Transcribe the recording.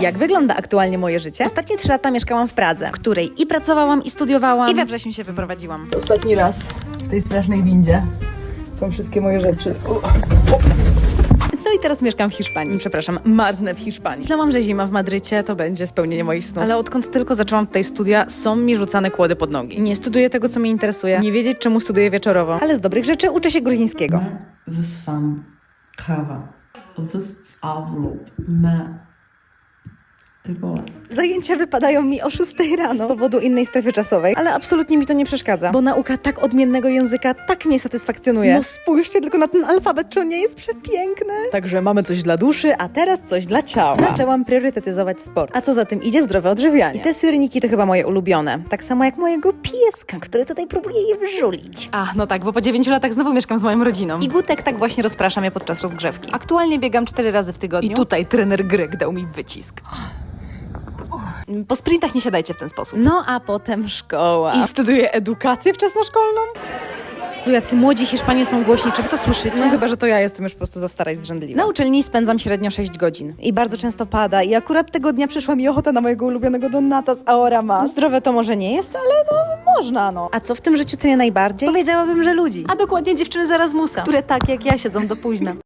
Jak wygląda aktualnie moje życie? Ostatnie trzy lata mieszkałam w Pradze, w której i pracowałam, i studiowałam, i we wrześniu się wyprowadziłam. Ostatni raz w tej strasznej windzie są wszystkie moje rzeczy. U. No i teraz mieszkam w Hiszpanii. Przepraszam, marznę w Hiszpanii. Myślałam, że zima w Madrycie to będzie spełnienie moich snów. Ale odkąd tylko zaczęłam tutaj studia, są mi rzucane kłody pod nogi. Nie studiuję tego, co mnie interesuje. Nie wiedzieć, czemu studiuję wieczorowo. Ale z dobrych rzeczy uczę się gruzińskiego. Me wysłam kawę. Wysławlub me. Zajęcia wypadają mi o 6 rano z powodu innej strefy czasowej, ale absolutnie mi to nie przeszkadza, bo nauka tak odmiennego języka tak mnie satysfakcjonuje. No spójrzcie tylko na ten alfabet, czy on nie jest przepiękny? Także mamy coś dla duszy, a teraz coś dla ciała. Zaczęłam priorytetyzować sport, a co za tym idzie zdrowe odżywianie. I te syrniki to chyba moje ulubione, tak samo jak mojego pieska, który tutaj próbuje je wyżulić. Ach, no tak, bo po 9 latach znowu mieszkam z moją rodziną. I Gutek tak właśnie rozprasza mnie podczas rozgrzewki. Aktualnie biegam 4 razy w tygodniu. I tutaj trener Greg dał mi wycisk. Po sprintach nie siadajcie w ten sposób. No a potem szkoła. I studiuję edukację wczesnoszkolną. Jacy młodzi Hiszpanie są głośni, czy wy to słyszycie? No chyba, że to ja jestem już po prostu za stara i zrzędliwa. Na uczelni spędzam średnio 6 godzin i bardzo często pada i akurat tego dnia przyszła mi ochota na mojego ulubionego Donata z Aora Mas. Zdrowe to może nie jest, ale no można no. A co w tym życiu cenię najbardziej? Powiedziałabym, że ludzi. A dokładnie dziewczyny z Erasmusa, które tak jak ja siedzą do późna.